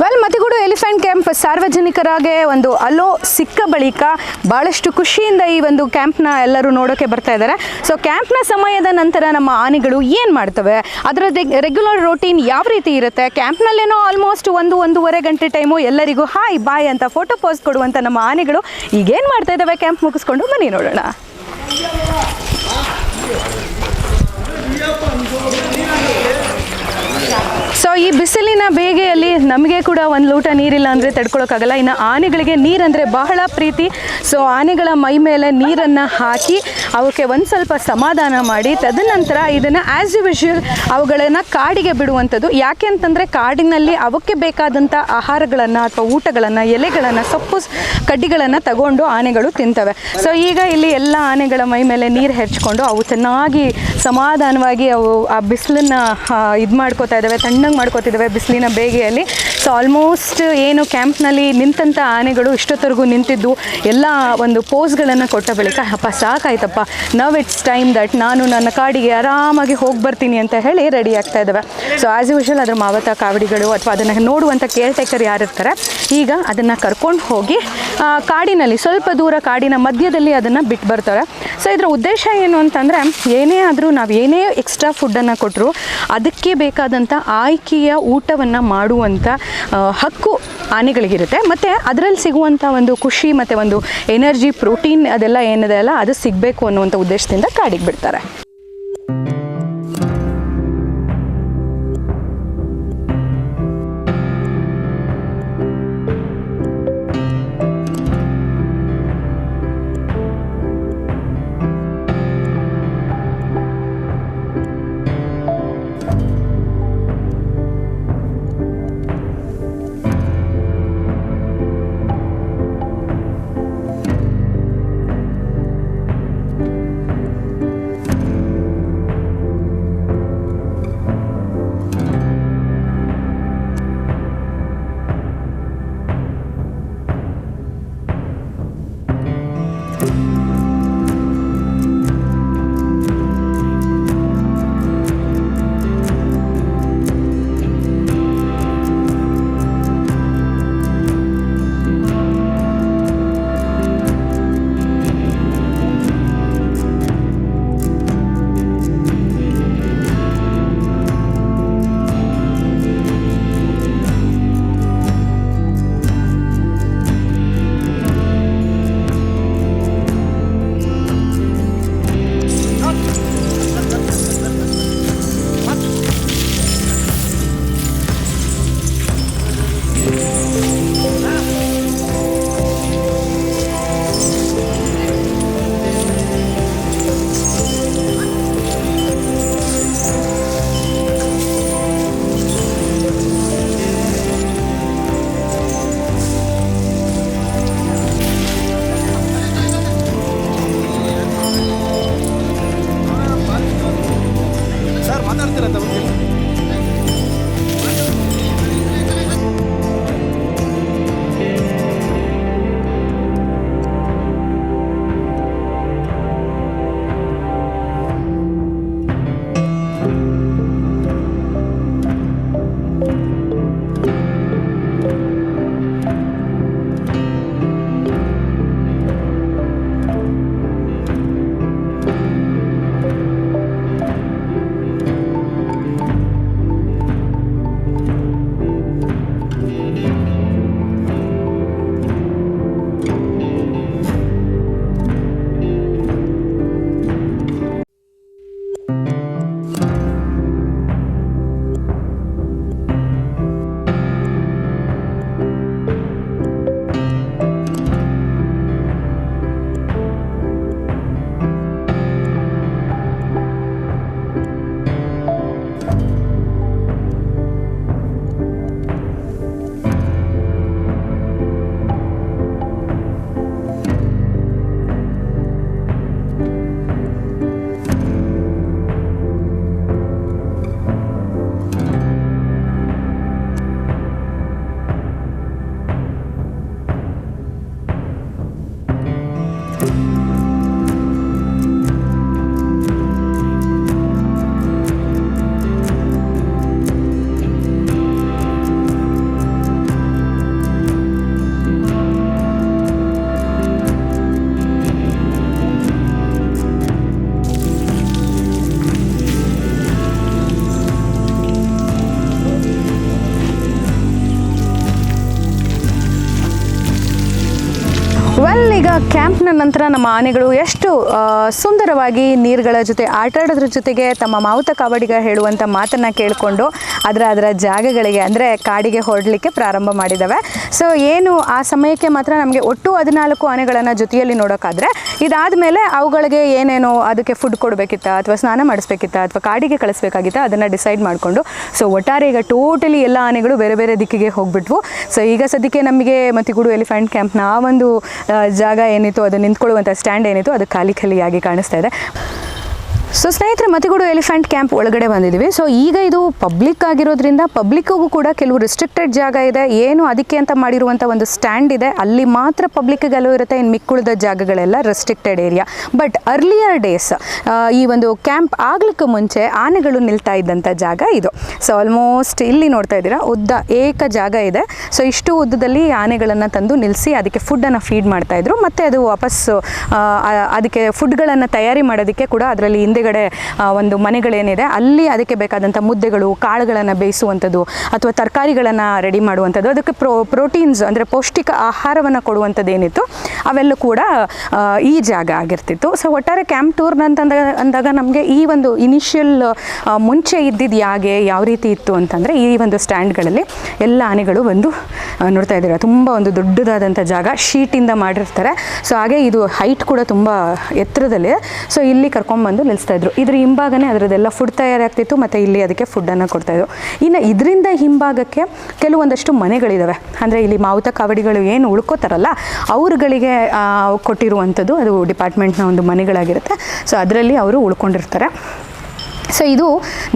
Well ಮತಿಗೂಡು elephant camp ಸಾರ್ವಜನಿಕರಾಗೆ ಒಂದು hello ಸಿಕ್ಕ ಬಳಿಕ ಭಾಳಷ್ಟು ಖುಷಿಯಿಂದ ಈ ಒಂದು ಕ್ಯಾಂಪ್ನ ಎಲ್ಲರೂ ನೋಡೋಕೆ ಬರ್ತಾ ಇದ್ದಾರೆ. ಸೊ ಕ್ಯಾಂಪ್ನ ಸಮಯದ ನಂತರ ನಮ್ಮ ಆನೆಗಳು ಏನು ಮಾಡ್ತವೆ? ಅದರ ರೆಗ್ಯುಲರ್ ರೋಟೀನ್ ಯಾವ ರೀತಿ ಇರುತ್ತೆ? ಕ್ಯಾಂಪ್ನಲ್ಲೇನೋ ಆಲ್ಮೋಸ್ಟ್ ಒಂದು, ಒಂದೂವರೆ ಗಂಟೆ ಟೈಮು ಎಲ್ಲರಿಗೂ ಹಾಯ್ ಬಾಯ್ ಅಂತ ಫೋಟೋ ಪೋಸ್ ಕೊಡುವಂಥ ನಮ್ಮ ಆನೆಗಳು ಈಗೇನು ಮಾಡ್ತಾ ಇದ್ದಾವೆ? ಕ್ಯಾಂಪ್ ಮುಗಿಸ್ಕೊಂಡು ಬನ್ನಿ ನೋಡೋಣ. ಸೊ ಈ ಬಿಸಿಲಿನ ಬೇಗೆಯಲ್ಲಿ ನಮಗೆ ಕೂಡ ಒಂದು ಲೂಟ ನೀರಿಲ್ಲ ಅಂದರೆ ತಡ್ಕೊಳ್ಳೋಕ್ಕಾಗಲ್ಲ ಇನ್ನು ಆನೆಗಳಿಗೆ ನೀರಂದರೆ ಬಹಳ ಪ್ರೀತಿ. ಸೊ ಆನೆಗಳ ಮೈ ಮೇಲೆ ನೀರನ್ನು ಹಾಕಿ ಅವಕ್ಕೆ ಒಂದು ಸ್ವಲ್ಪ ಸಮಾಧಾನ ಮಾಡಿ, ತದನಂತರ ಇದನ್ನು ಆ್ಯಸ್ ಯೂಶುವಲ್ ಅವುಗಳನ್ನು ಕಾಡಿಗೆ ಬಿಡುವಂಥದ್ದು. ಯಾಕೆ ಅಂತಂದರೆ ಕಾಡಿನಲ್ಲಿ ಅವಕ್ಕೆ ಬೇಕಾದಂಥ ಆಹಾರಗಳನ್ನು ಅಥವಾ ಊಟಗಳನ್ನು, ಎಲೆಗಳನ್ನು, ಸೊಪ್ಪು ಕಡ್ಡಿಗಳನ್ನು ತಗೊಂಡು ಆನೆಗಳು ತಿಂತವೆ. ಸೊ ಈಗ ಇಲ್ಲಿ ಎಲ್ಲ ಆನೆಗಳ ಮೈ ಮೇಲೆ ನೀರು ಹೆಚ್ಚಿಕೊಂಡು ಅವು ಚೆನ್ನಾಗಿ ಸಮಾಧಾನವಾಗಿ ಅವು ಆ ಬಿಸಿಲನ್ನು ಇದು ಮಾಡ್ಕೋತಾ ಇದ್ದಾವೆ ತಣ್ಣಗೆ ಮಾಡ್ಕೋತಿದ್ದಾವೆ ಬಿಸಿಲಿನ ಬೇಗೆಯಲ್ಲಿ. ಸೊ ಆಲ್ಮೋಸ್ಟ್ ಏನು ಕ್ಯಾಂಪ್ನಲ್ಲಿ ನಿಂತಂಥ ಆನೆಗಳು ಇಷ್ಟೊತ್ತರೆಗೂ ನಿಂತಿದ್ದು, ಎಲ್ಲ ಒಂದು ಪೋಸ್ಗಳನ್ನು ಕೊಟ್ಟ ಬಳಿಕ, ಅಪ್ಪ, ಸಾಕಾಯ್ತಪ್ಪ. ನವ್ ಇಟ್ಸ್ ಟೈಮ್ ದಟ್ ನಾನು ನನ್ನ ಕಾಡಿಗೆ ಆರಾಮಾಗಿ ಹೋಗಿ ಬರ್ತೀನಿ ಅಂತ ಹೇಳಿ ರೆಡಿ ಆಗ್ತಾ ಇದ್ದಾವೆ. ಸೊ ಆ್ಯಸ್ ಯೂಶಲ್ ಅದರ ಮಾವತ ಕಾವಡಿಗಳು ಅಥವಾ ಅದನ್ನು ನೋಡುವಂಥ ಕೇರ್ ಟೇಕರ್ ಯಾರಿರ್ತಾರೆ ಈಗ ಅದನ್ನು ಕರ್ಕೊಂಡು ಹೋಗಿ ಕಾಡಿನಲ್ಲಿ, ಸ್ವಲ್ಪ ದೂರ ಕಾಡಿನ ಮಧ್ಯದಲ್ಲಿ ಅದನ್ನು ಬಿಟ್ಟು ಬರ್ತಾರೆ. ಸೊ ಇದರ ಉದ್ದೇಶ ಏನು ಅಂತಂದರೆ, ಏನೇ ಆದರೂ ನಾವು ಏನೇ ಎಕ್ಸ್ಟ್ರಾ ಫುಡ್ಡನ್ನು ಕೊಟ್ಟರು ಅದಕ್ಕೆ ಬೇಕಾದಂಥ ಆಯ್ಕೆಯ ಊಟವನ್ನು ಮಾಡುವಂಥ ಹಕ್ಕು ಆನೆಗಳಿಗಿರುತ್ತೆ. ಮತ್ತು ಅದರಲ್ಲಿ ಸಿಗುವಂಥ ಒಂದು ಖುಷಿ ಮತ್ತು ಒಂದು ಎನರ್ಜಿ ಪ್ರೋಟೀನ್ ಅದೆಲ್ಲ ಏನಿದೆ ಅಲ್ಲ, ಅದು ಸಿಗಬೇಕು ಅನ್ನುವಂಥ ಉದ್ದೇಶದಿಂದ ಕಾಡಿಗೆ ಬಿಡ್ತಾರೆ. dártela también. ನಂತರ ನಮ್ಮ ಆನೆಗಳು ಎಷ್ಟು ಸುಂದರವಾಗಿ ನೀರುಗಳ ಜೊತೆ ಆಟ ಆಡೋದ್ರ ಜೊತೆಗೆ ತಮ್ಮ ಮಾವುತ ಕಾವಡಿಗ ಹೇಳುವಂಥ ಮಾತನ್ನು ಕೇಳಿಕೊಂಡು ಅದರ ಅದರ ಜಾಗಗಳಿಗೆ ಅಂದರೆ ಕಾಡಿಗೆ ಹೊರಡಲಿಕ್ಕೆ ಪ್ರಾರಂಭ ಮಾಡಿದ್ದಾವೆ ಸೊ ಏನು ಆ ಸಮಯಕ್ಕೆ ಮಾತ್ರ ನಮಗೆ ಒಟ್ಟು ಹದಿನಾಲ್ಕು ಆನೆಗಳನ್ನು ಜೊತೆಯಲ್ಲಿ ನೋಡೋಕ್ಕಾದ್ರೆ ಇದಾದ ಮೇಲೆ ಅವುಗಳಿಗೆ ಏನೇನೋ ಅದಕ್ಕೆ ಫುಡ್ ಕೊಡಬೇಕಿತ್ತ ಅಥವಾ ಸ್ನಾನ ಮಾಡಿಸ್ಬೇಕಿತ್ತ ಅಥವಾ ಕಾಡಿಗೆ ಕಳಿಸ್ಬೇಕಾಗಿತ್ತ ಅದನ್ನು ಡಿಸೈಡ್ ಮಾಡಿಕೊಂಡು ಸೊ ಒಟ್ಟಾರೆ ಈಗ ಟೋಟಲಿ ಎಲ್ಲ ಆನೆಗಳು ಬೇರೆ ಬೇರೆ ದಿಕ್ಕಿಗೆ ಹೋಗ್ಬಿಟ್ವು. ಸೊ ಈಗ ಸದ್ಯಕ್ಕೆ ನಮಗೆ ಮತ್ತಿಗೂಡು ಎಲಿಫೆಂಟ್ ಕ್ಯಾಂಪ್ನ ಆ ಒಂದು ಜಾಗ ಏನಿತ್ತು ಅದು ನಿಂತ್ಕೊಳ್ಳುವಂಥ ಸ್ಟ್ಯಾಂಡ್ ಏನಿತ್ತು ಅದು ಖಾಲಿ ಖಾಲಿಯಾಗಿ ಕಾಣಿಸ್ತಾ ಇದೆ. ಸೊ ಸ್ನೇಹಿತರೆ, ಮತಿಗೂಡು ಎಲಿಫೆಂಟ್ ಕ್ಯಾಂಪ್ ಒಳಗಡೆ ಬಂದಿದ್ದೀವಿ. ಸೊ ಈಗ ಇದು ಪಬ್ಲಿಕ್ ಆಗಿರೋದ್ರಿಂದ ಪಬ್ಲಿಕ್ಗೂ ಕೂಡ ಕೆಲವು ರಿಸ್ಟ್ರಿಕ್ಟೆಡ್ ಜಾಗ ಇದೆ. ಏನು ಅದಕ್ಕೆ ಅಂತ ಮಾಡಿರುವಂಥ ಒಂದು ಸ್ಟ್ಯಾಂಡ್ ಇದೆ. ಅಲ್ಲಿ ಮಾತ್ರ ಪಬ್ಲಿಕ್ಗೆ ಅಲೋ ಇರುತ್ತೆ. ಇನ್ನು ಮಿಕ್ಕುಳಿದ ಜಾಗಗಳೆಲ್ಲ restricted area but earlier days ಈ ಒಂದು ಕ್ಯಾಂಪ್ ಆಗ್ಲಿಕ್ಕೆ ಮುಂಚೆ ಆನೆಗಳು ನಿಲ್ತಾ ಇದ್ದಂಥ ಜಾಗ ಇದು. ಸೊ ಆಲ್ಮೋಸ್ಟ್ ಇಲ್ಲಿ ನೋಡ್ತಾ ಇದ್ದೀರಾ, ಉದ್ದ ಏಕ ಜಾಗ ಇದೆ. ಸೊ ಇಷ್ಟು ಉದ್ದದಲ್ಲಿ ಆನೆಗಳನ್ನು ತಂದು ನಿಲ್ಲಿಸಿ ಅದಕ್ಕೆ ಫುಡ್ಡನ್ನು ಫೀಡ್ ಮಾಡ್ತಾಯಿದ್ರು ಮತ್ತು ಅದು ವಾಪಸ್ಸು ಅದಕ್ಕೆ ಫುಡ್ಗಳನ್ನು ತಯಾರಿ ಮಾಡೋದಕ್ಕೆ ಕೂಡ ಅದರಲ್ಲಿ ಹಿಂದೆಗಡೆ ಒಂದು ಮನೆಗಳೇನಿದೆ, ಅಲ್ಲಿ ಅದಕ್ಕೆ ಬೇಕಾದಂಥ ಮುದ್ದೆಗಳು, ಕಾಳುಗಳನ್ನು ಬೇಯಿಸುವಂಥದ್ದು ಅಥವಾ ತರಕಾರಿಗಳನ್ನು ರೆಡಿ ಮಾಡುವಂಥದ್ದು. ಅದಕ್ಕೆ ಪ್ರೋ ಪ್ರೋಟೀನ್ಸ್ ಅಂದರೆ ಪೌಷ್ಟಿಕ ಆಹಾರವನ್ನು ಕೊಡುವಂಥದ್ದು ಏನಿತ್ತು ಅವೆಲ್ಲ ಕೂಡ ಈ ಜಾಗ ಆಗಿರ್ತಿತ್ತು. ಸೊ ಒಟ್ಟಾರೆ ಕ್ಯಾಂಪ್ ಟೂರ್ ಅಂತ ಅಂದಾಗ ನಮಗೆ ಈ ಒಂದು ಇನಿಷಿಯಲ್ ಮುಂಚೆ ಇದ್ದಿದ್ದು ಯಾಗೆ ಯಾವ ರೀತಿ ಇತ್ತು ಅಂತಂದರೆ ಈ ಒಂದು ಸ್ಟ್ಯಾಂಡ್ಗಳಲ್ಲಿ ಎಲ್ಲ ಆನೆಗಳು ಬಂದು ನೋಡ್ತಾ ಇದ್ದೀರ. ತುಂಬ ಒಂದು ದೊಡ್ಡದಾದಂಥ ಜಾಗ. ಶೀಟಿಂದ ಮಾಡಿರ್ತಾರೆ. ಸೊ ಹಾಗೆ ಇದು ಹೈಟ್ ಕೂಡ ತುಂಬ ಎತ್ತರದಲ್ಲಿದೆ. ಸೊ ಇಲ್ಲಿ ಕರ್ಕೊಂಡ್ಬಂದು ನಿಲ್ಲಿಸ್ತಾ ಇದ್ರು. ಇದ್ರ ಹಿಂಭಾಗನೇ ಅದರದೆಲ್ಲ ಫುಡ್ ತಯಾರಾಗ್ತಿತ್ತು, ಮತ್ತು ಇಲ್ಲಿ ಅದಕ್ಕೆ ಫುಡ್ಡನ್ನು ಕೊಡ್ತಾಯಿದ್ರು ಇನ್ನು ಇದರಿಂದ ಹಿಂಭಾಗಕ್ಕೆ ಕೆಲವೊಂದಷ್ಟು ಮನೆಗಳಿದ್ದಾವೆ ಅಂದರೆ ಇಲ್ಲಿ ಮಾವುತ ಕಾವಡಿಗಳು ಏನು ಉಳ್ಕೋತಾರಲ್ಲ, ಅವ್ರುಗಳಿಗೆ ಕೊಟ್ಟಿರುವಂಥದ್ದು ಅದು ಡಿಪಾರ್ಟ್ಮೆಂಟ್ನ ಒಂದು ಮನೆಗಳಾಗಿರುತ್ತೆ. ಸೊ ಅದರಲ್ಲಿ ಅವರು ಉಳ್ಕೊಂಡಿರ್ತಾರೆ. ಸೊ ಇದು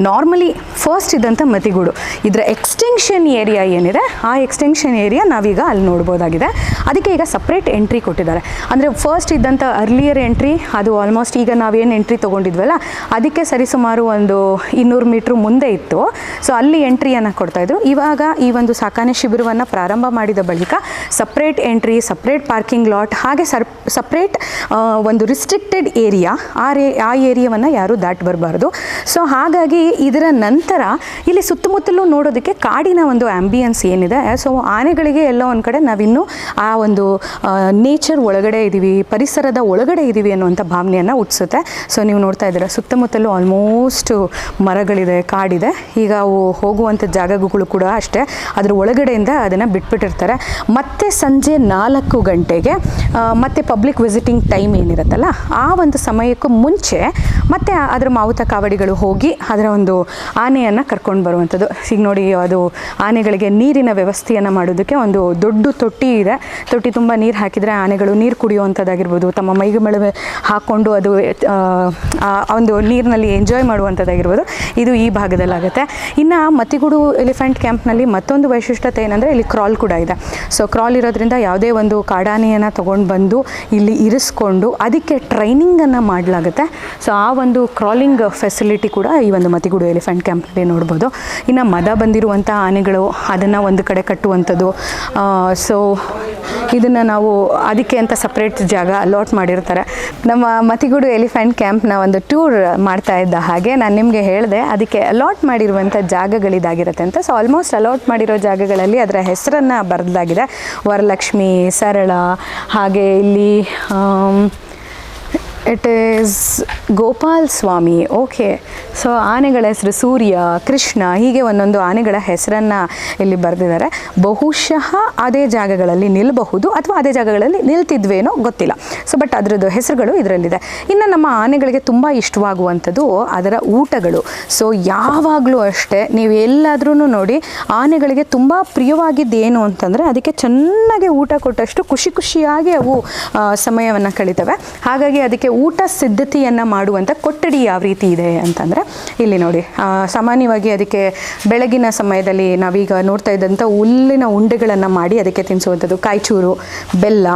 ನಾರ್ಮಲಿ ಫಸ್ಟ್ ಇದ್ದಂಥ ಮತಿಗೂಡು. ಇದರ ಎಕ್ಸ್ಟೆನ್ಷನ್ ಏರಿಯಾ ಏನಿದೆ, ಆ ಎಕ್ಸ್ಟೆನ್ಷನ್ ಏರಿಯಾ ನಾವೀಗ ಅಲ್ಲಿ ನೋಡ್ಬೋದಾಗಿದೆ. ಅದಕ್ಕೆ ಈಗ ಸಪ್ರೇಟ್ ಎಂಟ್ರಿ ಕೊಟ್ಟಿದ್ದಾರೆ. ಅಂದರೆ ಫಸ್ಟ್ ಇದ್ದಂಥ ಅರ್ಲಿಯರ್ ಎಂಟ್ರಿ ಅದು ಆಲ್ಮೋಸ್ಟ್ ಈಗ ನಾವೇನು ಎಂಟ್ರಿ ತೊಗೊಂಡಿದ್ವಲ್ಲ, ಅದಕ್ಕೆ ಸರಿಸುಮಾರು ಒಂದು ಇನ್ನೂರು ಮೀಟ್ರ್ ಮುಂದೆ ಇತ್ತು. ಸೊ ಅಲ್ಲಿ ಎಂಟ್ರಿಯನ್ನು ಕೊಡ್ತಾಯಿದ್ರು ಇವಾಗ ಈ ಒಂದು ಸಾಕಾಣೆ ಶಿಬಿರವನ್ನು ಪ್ರಾರಂಭ ಮಾಡಿದ ಬಳಿಕ separate entry separate parking lot ಹಾಗೆ ಸರ್ ಸಪ್ರೇಟ್ ಒಂದು ರಿಸ್ಟ್ರಿಕ್ಟೆಡ್ ಏರಿಯಾ ಆ ರೇ ಆ ಏರಿಯಾವನ್ನು ಯಾರೂ ದಾಟಿ ಬರಬಾರ್ದು. ಸೊ ಹಾಗಾಗಿ ಇದರ ನಂತರ ಇಲ್ಲಿ ಸುತ್ತಮುತ್ತಲೂ ನೋಡೋದಕ್ಕೆ ಕಾಡಿನ ಒಂದು ಆ್ಯಂಬಿಯನ್ಸ್ ಏನಿದೆ. ಸೊ ಆನೆಗಳಿಗೆ ಎಲ್ಲೋ ಒಂದು ಕಡೆ ನಾವಿನ್ನೂ ಆ ಒಂದು ನೇಚರ್ ಒಳಗಡೆ ಇದ್ದೀವಿ ಪರಿಸರದ ಒಳಗಡೆ ಇದ್ದೀವಿ ಅನ್ನುವಂಥ ಭಾವನೆಯನ್ನು ಹುಟ್ಟಿಸುತ್ತೆ ಸೊ ನೀವು ನೋಡ್ತಾ ಇದ್ದೀರಾ, ಸುತ್ತಮುತ್ತಲೂ ಆಲ್ಮೋಸ್ಟ್ ಮರಗಳಿದೆ, ಕಾಡಿದೆ. ಈಗ ಅವು ಹೋಗುವಂಥ ಜಾಗಗಳು ಕೂಡ ಅಷ್ಟೇ. ಅದರ ಒಳಗಡೆಯಿಂದ ಅದನ್ನು ಬಿಟ್ಬಿಟ್ಟಿರ್ತಾರೆ. ಮತ್ತೆ ಸಂಜೆ ನಾಲ್ಕು ಗಂಟೆಗೆ ಮತ್ತೆ ಪಬ್ಲಿಕ್ ವಿಸಿಟಿಂಗ್ ಟೈಮ್ ಏನಿರುತ್ತಲ್ಲ, ಆ ಒಂದು ಸಮಯಕ್ಕೂ ಮುಂಚೆ ಮತ್ತೆ ಅದರ ಮಾವುತ ಕಾವಡಿಗಳು ಹೋಗಿ ಅದರ ಒಂದು ಆನೆಯನ್ನು ಕರ್ಕೊಂಡು ಬರುವಂಥದ್ದು. ಈಗ ನೋಡಿ, ಅದು ಆನೆಗಳಿಗೆ ನೀರಿನ ವ್ಯವಸ್ಥೆಯನ್ನು ಮಾಡೋದಕ್ಕೆ ಒಂದು ದೊಡ್ಡ ತೊಟ್ಟಿ ಇದೆ. ತೊಟ್ಟಿ ತುಂಬ ನೀರು ಹಾಕಿದರೆ ಆನೆಗಳು ನೀರು ಕುಡಿಯುವಂಥದ್ದಾಗಿರ್ಬೋದು ತಮ್ಮ ಮೈಗೆ ಮೇಲೆ ಹಾಕ್ಕೊಂಡು ಅದು ಆ, ಒಂದು ನೀರಿನಲ್ಲಿ ಎಂಜಾಯ್ ಮಾಡುವಂಥದ್ದಾಗಿರ್ಬೋದು ಇದು ಈ ಭಾಗದಲ್ಲಾಗುತ್ತೆ. ಇನ್ನು ಮತ್ತಿಗೂಡು ಎಲಿಫೆಂಟ್ ಕ್ಯಾಂಪ್ನಲ್ಲಿ ಮತ್ತೊಂದು ವೈಶಿಷ್ಟ್ಯತೆ ಏನಂದರೆ ಇಲ್ಲಿ ಕ್ರಾಲ್ ಕೂಡ ಇದೆ. ಸೊ ಕ್ರಾಲ್ ಇರೋದ್ರಿಂದ ಯಾವುದೇ ಒಂದು ಕಾಡಾನೆಯನ್ನು ತೊಗೊಂಡು ಬಂದು ಇಲ್ಲಿ ಇರಿಸ್ಕೊಂಡು ಅದಕ್ಕೆ ಟ್ರೈನಿಂಗನ್ನು ಮಾಡಲಾಗುತ್ತೆ. ಸೊ ಆ ಒಂದು ಕ್ರಾಲಿಂಗ್ ಫೆಸಿಲಿಟಿ ಕೂಡ ಈ ಒಂದು ಮತಿಗೂಡು ಎಲಿಫೆಂಟ್ ಕ್ಯಾಂಪ್ನಲ್ಲಿ ನೋಡ್ಬೋದು. ಇನ್ನು ಮದ ಬಂದಿರುವಂಥ ಆನೆಗಳು ಅದನ್ನು ಒಂದು ಕಡೆ ಕಟ್ಟುವಂಥದ್ದು ಸೊ ಇದನ್ನು ನಾವು ಅದಕ್ಕೆ ಅಂತ ಸಪ್ರೇಟ್ ಜಾಗ ಅಲಾಟ್ ಮಾಡಿರ್ತಾರೆ. ನಮ್ಮ ಮತಿಗುಡು ಎಲಿಫೆಂಟ್ ಕ್ಯಾಂಪ್ನ ಒಂದು ಟೂರ್ ಮಾಡ್ತಾ ಇದ್ದ ಹಾಗೆ ನಾನು ನಿಮಗೆ ಹೇಳಿದೆ, ಅದಕ್ಕೆ ಅಲಾಟ್ ಮಾಡಿರುವಂಥ ಜಾಗಗಳಿದಾಗಿರುತ್ತೆ ಅಂತ. ಸೊ ಆಲ್ಮೋಸ್ಟ್ ಅಲಾಟ್ ಮಾಡಿರೋ ಜಾಗಗಳಲ್ಲಿ ಅದರ ಹೆಸರನ್ನು ಬರೆದಾಗಿದೆ. ವರಲಕ್ಷ್ಮಿ, ಸರಳ, ಹಾಗೆ ಇಲ್ಲಿ it is Gopal Swamy okay so ಆನೆಗಳ ಹೆಸರು ಸೂರ್ಯ, ಕೃಷ್ಣ ಹೀಗೆ ಒಂದೊಂದು ಆನೆಗಳ ಹೆಸರನ್ನು ಇಲ್ಲಿ ಬರೆದಿದ್ದಾರೆ. ಬಹುಶಃ ಅದೇ ಜಾಗಗಳಲ್ಲಿ ನಿಲ್ಲಬಹುದು ಅಥವಾ ಅದೇ ಜಾಗಗಳಲ್ಲಿ ನಿಲ್ತಿದ್ವೇನೋ ಗೊತ್ತಿಲ್ಲ. ಸೊ ಬಟ್ ಅದರದ್ದು ಹೆಸರುಗಳು ಇದರಲ್ಲಿದೆ. ಇನ್ನು ನಮ್ಮ ಆನೆಗಳಿಗೆ ತುಂಬ ಇಷ್ಟವಾಗುವಂಥದ್ದು ಅದರ ಊಟಗಳು. ಸೊ ಯಾವಾಗಲೂ ಅಷ್ಟೇ ನೀವು ಎಲ್ಲಾದ್ರೂ ನೋಡಿ ಆನೆಗಳಿಗೆ ತುಂಬ ಪ್ರಿಯವಾಗಿದ್ದೇನು ಅಂತಂದರೆ ಅದಕ್ಕೆ ಚೆನ್ನಾಗಿ ಊಟ ಕೊಟ್ಟಷ್ಟು ಖುಷಿ ಖುಷಿಯಾಗಿ ಅವು ಸಮಯವನ್ನು ಕಳೀತವೆ. ಹಾಗಾಗಿ ಅದಕ್ಕೆ ಊಟ ಸಿದ್ಧತೆಯನ್ನು ಮಾಡುವಂಥ ಕೊಠಡಿ ಯಾವ ರೀತಿ ಇದೆ ಅಂತಂದರೆ, ಇಲ್ಲಿ ನೋಡಿ ಸಾಮಾನ್ಯವಾಗಿ ಅದಕ್ಕೆ ಬೆಳಗಿನ ಸಮಯದಲ್ಲಿ ನಾವೀಗ ನೋಡ್ತಾ ಇದ್ದಂಥ ಹುಲ್ಲಿನ ಉಂಡೆಗಳನ್ನು ಮಾಡಿ ಅದಕ್ಕೆ ತಿನ್ನಿಸುವಂಥದ್ದು, ಕಾಯಿಚೂರು, ಬೆಲ್ಲ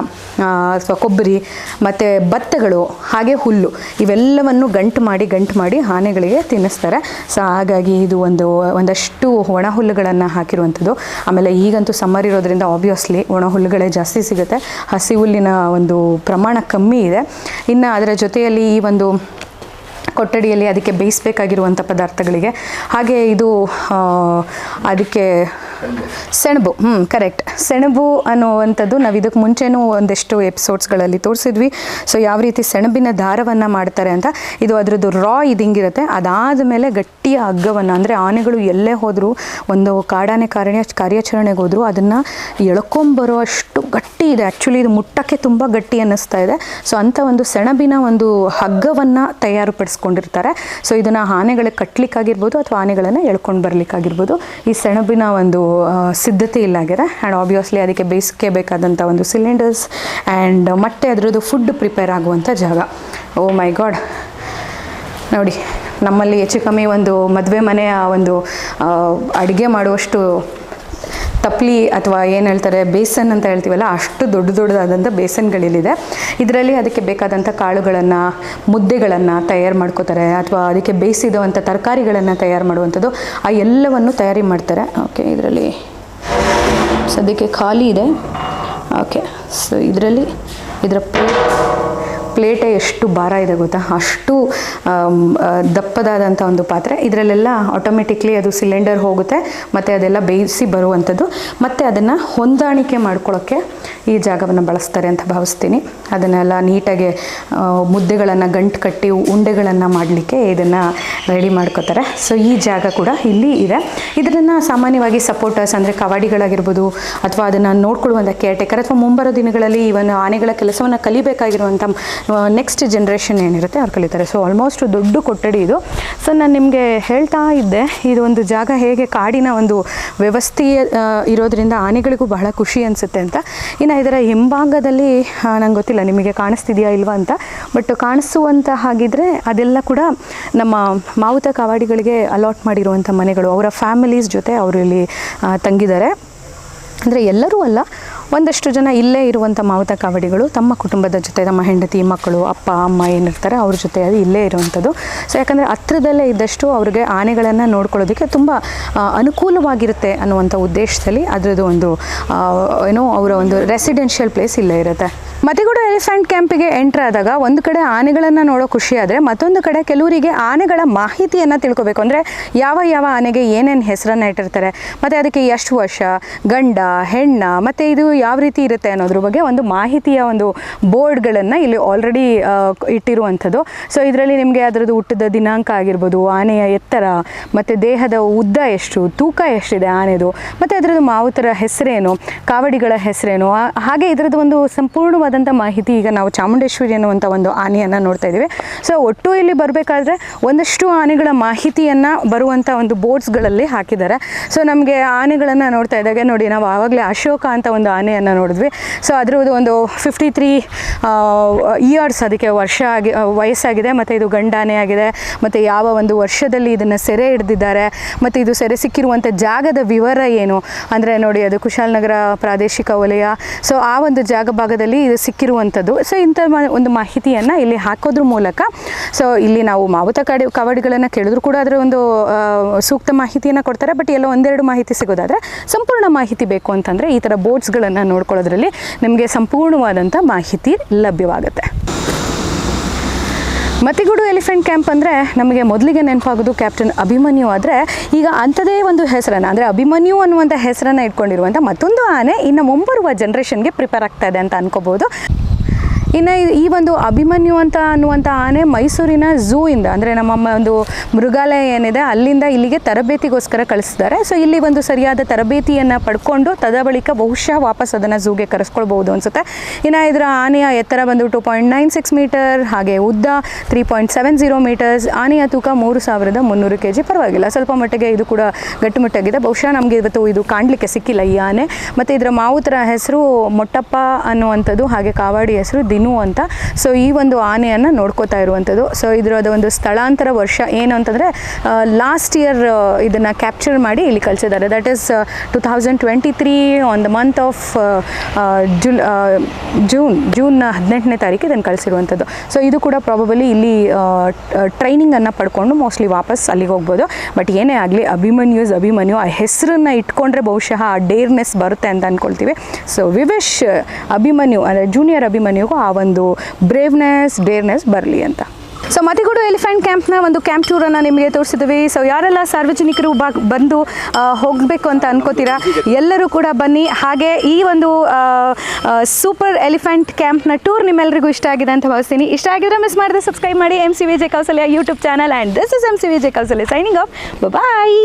ಅಥವಾ ಕೊಬ್ಬರಿ, ಮತ್ತು ಭತ್ತಗಳು, ಹಾಗೆ ಹುಲ್ಲು, ಇವೆಲ್ಲವನ್ನು ಗಂಟು ಮಾಡಿ ಗಂಟು ಮಾಡಿ ಆನೆಗಳಿಗೆ ತಿನ್ನಿಸ್ತಾರೆ. ಸೊ, ಹಾಗಾಗಿ ಇದು ಒಂದು, ಒಂದಷ್ಟು ಒಣ ಹುಲ್ಲುಗಳನ್ನು ಹಾಕಿರುವಂಥದ್ದು. ಆಮೇಲೆ ಈಗಂತೂ ಸಮ್ಮರ್ ಇರೋದ್ರಿಂದ ಆಬ್ವಿಯಸ್ಲಿ ಒಣ ಹುಲ್ಲುಗಳೇ ಜಾಸ್ತಿ ಸಿಗುತ್ತೆ. ಹಸಿ ಹುಲ್ಲಿನ ಒಂದು ಪ್ರಮಾಣ ಕಮ್ಮಿ ಇದೆ. ಇನ್ನು ಜೊತೆಯಲ್ಲಿ ಈ ಒಂದು ಕೊಠಡಿಯಲ್ಲಿ ಅದಕ್ಕೆ ಬೇಯಿಸಬೇಕಾಗಿರುವಂಥ ಪದಾರ್ಥಗಳಿಗೆ ಹಾಗೆ ಇದು ಅದಕ್ಕೆ ಸೆಣಬು ಹ್ಞೂ ಕರೆಕ್ಟ್ ಸೆಣಬು ಅನ್ನುವಂಥದ್ದು ನಾವು ಇದಕ್ಕೆ ಮುಂಚೆನೂ ಒಂದಿಷ್ಟು ಎಪಿಸೋಡ್ಸ್ಗಳಲ್ಲಿ ತೋರಿಸಿದ್ವಿ. ಸೊ ಯಾವ ರೀತಿ ಸೆಣಬಿನ ದಾರವನ್ನು ಮಾಡ್ತಾರೆ ಅಂತ, ಇದು ಅದರದ್ದು ರಾ ಇದಿಂಗಿರುತ್ತೆ ಅದಾದ ಮೇಲೆ ಗಟ್ಟಿಯ ಹಗ್ಗವನ್ನು, ಅಂದರೆ ಆನೆಗಳು ಎಲ್ಲೇ ಹೋದರೂ, ಒಂದು ಕಾಡಾನೆ ಕಾರಣ, ಕಾರ್ಯಾಚರಣೆಗೆ ಹೋದರೂ ಅದನ್ನು ಎಳ್ಕೊಂಬರೋ ಅಷ್ಟು ಗಟ್ಟಿ ಇದೆ. ಆ್ಯಕ್ಚುಲಿ ಇದು ಮುಟ್ಟಕ್ಕೆ ತುಂಬ ಗಟ್ಟಿ ಅನ್ನಿಸ್ತಾ ಇದೆ. ಸೊ ಅಂಥ ಒಂದು ಸೆಣಬಿನ ಒಂದು ಹಗ್ಗವನ್ನು ತಯಾರುಪಡಿಸ್ಕೊಂಡಿರ್ತಾರೆ. ಸೊ ಇದನ್ನು ಆನೆಗಳಿಗೆ ಕಟ್ಟಲಿಕ್ಕಾಗಿರ್ಬೋದು ಅಥವಾ ಆನೆಗಳನ್ನು ಎಳ್ಕೊಂಡು ಬರಲಿಕ್ಕಾಗಿರ್ಬೋದು. ಈ ಸೆಣಬಿನ ಒಂದು ಸಿದ್ಧತೆ ಇಲ್ಲಾಗಿದೆ ಆ್ಯಂಡ್ ಆಬ್ವಿಯಸ್ಲಿ ಅದಕ್ಕೆ ಬೇಯಿಸಕ್ಕೆ ಬೇಕಾದಂಥ ಒಂದು ಸಿಲಿಂಡರ್ಸ್ ಆ್ಯಂಡ್ ಮತ್ತೆ ಅದರದ್ದು ಫುಡ್ ಪ್ರಿಪೇರ್ ಆಗುವಂಥ ಜಾಗ. ಓ ಮೈ ಗಾಡ್ ನೋಡಿ, ನಮ್ಮಲ್ಲಿ ಹೆಚ್ಚು ಕಮ್ಮಿ ಒಂದು ಮದುವೆ ಮನೆಯ ಒಂದು ಅಡುಗೆ ಮಾಡುವಷ್ಟು ತಪ್ಲಿ ಅಥವಾ ಏನು ಹೇಳ್ತಾರೆ ಬೇಸನ್ ಅಂತ ಹೇಳ್ತೀವಲ್ಲ, ಅಷ್ಟು ದೊಡ್ಡ ದೊಡ್ಡದಾದಂಥ ಬೇಸನ್ಗಳಿಲ್ಲಿದೆ. ಇದರಲ್ಲಿ ಅದಕ್ಕೆ ಬೇಕಾದಂಥ ಕಾಳುಗಳನ್ನು, ಮುದ್ದೆಗಳನ್ನು ತಯಾರು ಮಾಡ್ಕೋತಾರೆ, ಅಥವಾ ಅದಕ್ಕೆ ಬೇಯಿಸಿದಂಥ ತರಕಾರಿಗಳನ್ನು ತಯಾರು ಮಾಡುವಂಥದ್ದು, ಆ ಎಲ್ಲವನ್ನು ತಯಾರಿ ಮಾಡ್ತಾರೆ. ಓಕೆ, ಇದರಲ್ಲಿ ಸದ್ಯಕ್ಕೆ ಖಾಲಿ ಇದೆ. ಓಕೆ, ಸೊ ಇದರಲ್ಲಿ, ಇದರ ಪ್ಲೇಟ್, ಪ್ಲೇಟೇ ಎಷ್ಟು ಭಾರ ಇದೆ ಗೊತ್ತಾ? ಅಷ್ಟು ದಪ್ಪದಾದಂಥ ಒಂದು ಪಾತ್ರೆ. ಇದರಲ್ಲೆಲ್ಲ ಆಟೋಮೆಟಿಕ್ಲಿ ಅದು ಸಿಲಿಂಡರ್ ಹೋಗುತ್ತೆ, ಮತ್ತು ಅದೆಲ್ಲ ಬೇಯಿಸಿ ಬರುವಂಥದ್ದು. ಮತ್ತು ಅದನ್ನು ಹೊಂದಾಣಿಕೆ ಮಾಡ್ಕೊಳ್ಳೋಕ್ಕೆ ಈ ಜಾಗವನ್ನು ಬಳಸ್ತಾರೆ ಅಂತ ಭಾವಿಸ್ತೀನಿ. ಅದನ್ನೆಲ್ಲ ನೀಟಾಗಿ ಮುದ್ದೆಗಳನ್ನು, ಗಂಟು ಕಟ್ಟಿ ಉಂಡೆಗಳನ್ನು ಮಾಡಲಿಕ್ಕೆ ಇದನ್ನು ರೆಡಿ ಮಾಡ್ಕೋತಾರೆ. ಸೊ ಈ ಜಾಗ ಕೂಡ ಇಲ್ಲಿ ಇದೆ. ಇದನ್ನು ಸಾಮಾನ್ಯವಾಗಿ ಸಪೋರ್ಟರ್ಸ್ ಅಂದರೆ ಕವಾಡಿಗಳಾಗಿರ್ಬೋದು, ಅಥವಾ ಅದನ್ನು ನೋಡ್ಕೊಳ್ಳುವಂಥ ಕೇರ್ಟೇಕರ್ ಅಥವಾ ಮುಂಬರೋ ದಿನಗಳಲ್ಲಿ ಇವನ್ ಆನೆಗಳ ಕೆಲಸವನ್ನು ಕಲಿಬೇಕಾಗಿರುವಂಥ ನೆಕ್ಸ್ಟ್ ಜನ್ರೇಷನ್ ಏನಿರುತ್ತೆ, ಅವ್ರು ಕಲಿತಾರೆ. ಸೊ ಆಲ್ಮೋಸ್ಟ್ ದೊಡ್ಡ ಕೊಠಡಿ ಇದು. ಸೊ ನಾನು ನಿಮಗೆ ಹೇಳ್ತಾ ಇದ್ದೆ, ಇದು ಒಂದು ಜಾಗ ಹೇಗೆ ಕಾಡಿನ ಒಂದು ವ್ಯವಸ್ಥೆ ಇರೋದರಿಂದ ಆನೆಗಳಿಗೂ ಬಹಳ ಖುಷಿ ಅನಿಸುತ್ತೆ ಅಂತ. ಇನ್ನು ಇದರ ಹಿಂಭಾಗದಲ್ಲಿ ನಂಗೆ ಗೊತ್ತಿಲ್ಲ ನಿಮಗೆ ಕಾಣಿಸ್ತಿದೆಯಾ ಇಲ್ವಾ ಅಂತ. ಬಟ್ ಕಾಣಿಸುವಂಥ ಹಾಗಿದ್ರೆ ಅದೆಲ್ಲ ಕೂಡ ನಮ್ಮ ಮಾವುತ ಕಾವಾಡಿಗಳಿಗೆ ಅಲಾಟ್ ಮಾಡಿರುವಂಥ ಮನೆಗಳು. ಅವರ ಫ್ಯಾಮಿಲೀಸ್ ಜೊತೆ ಅವರು ಇಲ್ಲಿ ತಂಗಿದ್ದಾರೆ. ಅಂದರೆ ಎಲ್ಲರೂ ಅಲ್ಲ ಒಂದಷ್ಟು ಜನ ಇಲ್ಲೇ ಇರುವಂಥ ಮಾವುತ ಕಾವಡಿಗಳು ತಮ್ಮ ಕುಟುಂಬದ ಜೊತೆ, ತಮ್ಮ ಹೆಂಡತಿ, ಮಕ್ಕಳು, ಅಪ್ಪ, ಅಮ್ಮ ಏನಿರ್ತಾರೆ ಅವ್ರ ಜೊತೆ ಅದು ಇಲ್ಲೇ ಇರುವಂಥದ್ದು. ಸೊ ಯಾಕಂದರೆ ಹತ್ರದಲ್ಲೇ ಇದ್ದಷ್ಟು ಅವ್ರಿಗೆ ಆನೆಗಳನ್ನು ನೋಡ್ಕೊಳ್ಳೋದಕ್ಕೆ ತುಂಬ ಅನುಕೂಲವಾಗಿರುತ್ತೆ ಅನ್ನುವಂಥ ಉದ್ದೇಶದಲ್ಲಿ ಅದರದ್ದು ಒಂದು ಏನೋ ಅವರ ಒಂದು ರೆಸಿಡೆನ್ಷಿಯಲ್ ಪ್ಲೇಸ್ ಇಲ್ಲೇ ಇರುತ್ತೆ. ಮತಿಗೂಡು ಎಲಿಫೆಂಟ್ ಕ್ಯಾಂಪಿಗೆ ಎಂಟ್ರ್ ಆದಾಗ ಒಂದು ಕಡೆ ಆನೆಗಳನ್ನು ನೋಡೋ ಖುಷಿ ಆದರೆ ಮತ್ತೊಂದು ಕಡೆ ಕೆಲವರಿಗೆ ಆನೆಗಳ ಮಾಹಿತಿಯನ್ನು ತಿಳ್ಕೊಬೇಕು. ಅಂದರೆ ಯಾವ ಯಾವ ಆನೆಗೆ ಏನೇನು ಹೆಸರನ್ನು ಇಟ್ಟಿರ್ತಾರೆ, ಮತ್ತು ಅದಕ್ಕೆ ಎಷ್ಟು ವರ್ಷ, ಗಂಡ, ಹೆಣ್ಣ, ಮತ್ತು ಇದು ಯಾವ ರೀತಿ ಇರುತ್ತೆ ಅನ್ನೋದ್ರ ಬಗ್ಗೆ ಒಂದು ಮಾಹಿತಿಯ ಒಂದು ಬೋರ್ಡ್ಗಳನ್ನು ಇಲ್ಲಿ ಆಲ್ರೆಡಿ ಇಟ್ಟಿರುವಂಥದ್ದು. ಸೊ ಇದರಲ್ಲಿ ನಿಮಗೆ ಅದರದ್ದು ಹುಟ್ಟಿದ ದಿನಾಂಕ ಆಗಿರ್ಬೋದು, ಆನೆಯ ಎತ್ತರ, ಮತ್ತು ದೇಹದ ಉದ್ದ ಎಷ್ಟು, ತೂಕ ಎಷ್ಟಿದೆ ಆನೆದು, ಮತ್ತು ಅದರದ್ದು ಮಾವುತರ ಹೆಸರೇನು, ಕಾವಡಿಗಳ ಹೆಸರೇನು ಹಾಗೆ ಇದರದ್ದು ಒಂದು ಸಂಪೂರ್ಣವಾದಂಥ ಮಾಹಿತಿ ಈಗ ನಾವು ಚಾಮುಂಡೇಶ್ವರಿ ಅನ್ನುವಂಥ ಒಂದು ಆನೆಯನ್ನು ನೋಡ್ತಾ ಇದ್ದೀವಿ. ಸೊ ಒಟ್ಟು ಇಲ್ಲಿ ಬರಬೇಕಾದ್ರೆ ಒಂದಷ್ಟು ಆನೆಗಳ ಮಾಹಿತಿಯನ್ನು ಬರುವಂಥ ಒಂದು ಬೋರ್ಡ್ಸ್ಗಳಲ್ಲಿ ಹಾಕಿದ್ದಾರೆ. ಸೊ ನಮಗೆ ಆನೆಗಳನ್ನು ನೋಡ್ತಾ ಇದ್ದಾಗ ನೋಡಿ, ನಾವು ಆವಾಗಲೇ ಅಶೋಕ ಅಂತ ಒಂದು ಆನೆಯನ್ನು ನೋಡಿದ್ವಿ. ಸೊ ಅದ್ರದ್ದು ಒಂದು ಫಿಫ್ಟಿ ತ್ರೀ ಇಯರ್ಸ್ ಅದಕ್ಕೆ ವರ್ಷ ಆಗಿ ವಯಸ್ಸಾಗಿದೆ, ಮತ್ತು ಇದು ಗಂಡಾನೆ ಆಗಿದೆ, ಮತ್ತು ಯಾವ ಒಂದು ವರ್ಷದಲ್ಲಿ ಇದನ್ನು ಸೆರೆ ಹಿಡ್ದಿದ್ದಾರೆ, ಮತ್ತು ಇದು ಸೆರೆ ಸಿಕ್ಕಿರುವಂಥ ಜಾಗದ ವಿವರ ಏನು? ಅಂದರೆ ನೋಡಿ, ಅದು ಕುಶಾಲನಗರ ಪ್ರಾದೇಶಿಕ ವಲಯ. ಸೊ ಆ ಒಂದು ಜಾಗ ಭಾಗದಲ್ಲಿ ಇದು ಸಿಕ್ಕಿರುವಂಥದ್ದು ಸೊ ಇಂಥ ಒಂದು ಮಾಹಿತಿಯನ್ನು ಇಲ್ಲಿ ಹಾಕೋದ್ರ ಮೂಲಕ ಸೊ ಇಲ್ಲಿ ನಾವು ಮಾವುತ ಕಾಡಿ, ಕವಡಿಗಳನ್ನು ಕೇಳಿದ್ರು ಕೂಡ ಅದರ ಒಂದು ಸೂಕ್ತ ಮಾಹಿತಿಯನ್ನು ಕೊಡ್ತಾರೆ. ಬಟ್ ಎಲ್ಲ ಒಂದೆರಡು ಮಾಹಿತಿ ಸಿಗೋದಾದರೆ, ಸಂಪೂರ್ಣ ಮಾಹಿತಿ ಬೇಕು ಅಂತಂದರೆ ಈ ಥರ ಬೋರ್ಡ್ಸ್ಗಳನ್ನು ನೋಡ್ಕೊಳ್ಳೋದ್ರಲ್ಲಿ ನಿಮಗೆ ಸಂಪೂರ್ಣವಾದಂಥ ಮಾಹಿತಿ ಲಭ್ಯವಾಗುತ್ತೆ. ಮತಿಗುಡು ಎಲಿಫೆಂಟ್ ಕ್ಯಾಂಪ್ ಅಂದರೆ ನಮಗೆ ಮೊದಲಿಗೆ ನೆನಪಾಗೋದು ಕ್ಯಾಪ್ಟನ್ ಅಭಿಮನ್ಯು ಆದರೆ ಈಗ ಅಂಥದೇ ಒಂದು ಹೆಸರನ್ನು, ಅಂದರೆ ಅಭಿಮನ್ಯು ಅನ್ನುವಂಥ ಹೆಸರನ್ನು ಇಟ್ಕೊಂಡಿರುವಂಥ ಮತ್ತೊಂದು ಆನೆ ಇನ್ನು ಮುಂಬರುವ ಜನ್ರೇಷನ್ಗೆ ಪ್ರಿಪೇರ್ ಆಗ್ತಾ ಇದೆ ಅಂತ ಅನ್ಕೋಬೋದು. ಇನ್ನು ಈ- ಒಂದು ಅಭಿಮನ್ಯು ಅಂತ ಅನ್ನುವಂಥ ಆನೆ ಮೈಸೂರಿನ ಝೂ ಇಂದ ಅಂದರೆ ನಮ್ಮ ಒಂದು ಮೃಗಾಲಯ ಏನಿದೆ, ಅಲ್ಲಿಂದ ಇಲ್ಲಿಗೆ ತರಬೇತಿಗೋಸ್ಕರ ಕಳಿಸಿದ್ದಾರೆ ಸೊ ಇಲ್ಲಿ ಒಂದು ಸರಿಯಾದ ತರಬೇತಿಯನ್ನು ಪಡ್ಕೊಂಡು ತದ ಬಳಿಕ ಬಹುಶಃ ವಾಪಸ್ ಅದನ್ನು ಝೂಗೆ ಕರೆಸ್ಕೊಳ್ಬಹುದು ಅನಿಸುತ್ತೆ. ಇನ್ನು ಇದರ ಆನೆಯ ಎತ್ತರ ಬಂದು two point nine six metre ಹಾಗೆ ಉದ್ದ three point seven zero metres ಆನೆಯ ತೂಕ ಮೂರು ಸಾವಿರದ ಮುನ್ನೂರು ಕೆ ಜಿ ಪರವಾಗಿಲ್ಲ, ಸ್ವಲ್ಪ ಮಟ್ಟಿಗೆ ಇದು ಕೂಡ ಗಟ್ಟುಮುಟ್ಟಾಗಿದೆ ಬಹುಶಃ ನಮಗೆ ಇವತ್ತು ಇದು ಕಾಣಲಿಕ್ಕೆ ಸಿಕ್ಕಿಲ್ಲ ಈ ಆನೆ. ಮತ್ತು ಇದರ ಮಾವುತರ ಹೆಸರು ಮೊಟ್ಟಪ್ಪ ಅನ್ನುವಂಥದ್ದು, ಹಾಗೆ ಕಾವಾಡಿ ಹೆಸರು ದಿನು ಅಂತ. ಸೊ ಈ ಒಂದು ಆನೆಯನ್ನು ನೋಡ್ಕೋತಾ ಇರುವಂಥದ್ದು. ಸೊ ಇದರದ ಒಂದು ಸ್ಥಳಾಂತರ ವರ್ಷ ಏನು ಅಂತಂದರೆ ಲಾಸ್ಟ್ ಇಯರ್ ಇದನ್ನು ಕ್ಯಾಪ್ಚರ್ ಮಾಡಿ ಇಲ್ಲಿ ಕಳಿಸಿದ್ದಾರೆ. That is two thousand twenty three on the month of July June June ಹದಿನೆಂಟನೇ ತಾರೀಕು ಇದನ್ನು ಕಳಿಸಿರುವಂಥದ್ದು. ಸೊ ಇದು ಕೂಡ ಪ್ರಾಬಬಲಿ ಇಲ್ಲಿ ಟ್ರೈನಿಂಗನ್ನು ಪಡ್ಕೊಂಡು ಮೋಸ್ಟ್ಲಿ ವಾಪಸ್ ಅಲ್ಲಿಗೆ ಹೋಗ್ಬೋದು. ಬಟ್ ಏನೇ ಆಗಲಿ, ಅಭಿಮನ್ಯೂಸ್, ಅಭಿಮನ್ಯು, ಆ ಹೆಸರನ್ನು ಇಟ್ಕೊಂಡ್ರೆ ಬಹುಶಃ ಆ ಡೇರ್ನೆಸ್ ಬರುತ್ತೆ ಅಂತ ಅಂದ್ಕೊಳ್ತೀವಿ ಸೊ ವಿವಿಶ್ ಅಭಿಮನ್ಯು, ಅಂದರೆ ಜೂನಿಯರ್ ಅಭಿಮನ್ಯುಗೂ ಆ ಒಂದು ಬ್ರೇವ್ನೆಸ್ ಡೇರ್ನೆಸ್ ಬರಲಿ ಅಂತ. ಸೊ ಮತಿಗೂಡು ಎಲಿಫೆಂಟ್ ಕ್ಯಾಂಪ್ನ ಒಂದು ಕ್ಯಾಂಪ್ ಟೂರನ್ನು ನಿಮಗೆ ತೋರಿಸಿದ್ವಿ. ಸೊ ಯಾರೆಲ್ಲ ಸಾರ್ವಜನಿಕರು ಬಾ, ಬಂದು ಹೋಗಬೇಕು ಅಂತ ಅನ್ಕೋತೀರಾ, ಎಲ್ಲರೂ ಕೂಡ ಬನ್ನಿ. ಹಾಗೆ ಈ ಒಂದು ಸೂಪರ್ ಎಲಿಫೆಂಟ್ ಕ್ಯಾಂಪ್ನ ಟೂರ್ ನಿಮ್ಮೆಲ್ಲರಿಗೂ ಇಷ್ಟ ಆಗಿದೆ ಅಂತ ಭಾವಿಸ್ತೀನಿ. ಇಷ್ಟ ಆಗಿದ್ರೆ ಮಿಸ್ ಮಾಡಿದ್ರೆ ಸಬ್ಸ್ಕ್ರೈಬ್ ಮಾಡಿ M C Vijay Kausalya YouTube channel and this is M C Vijay Kausalya signing off bye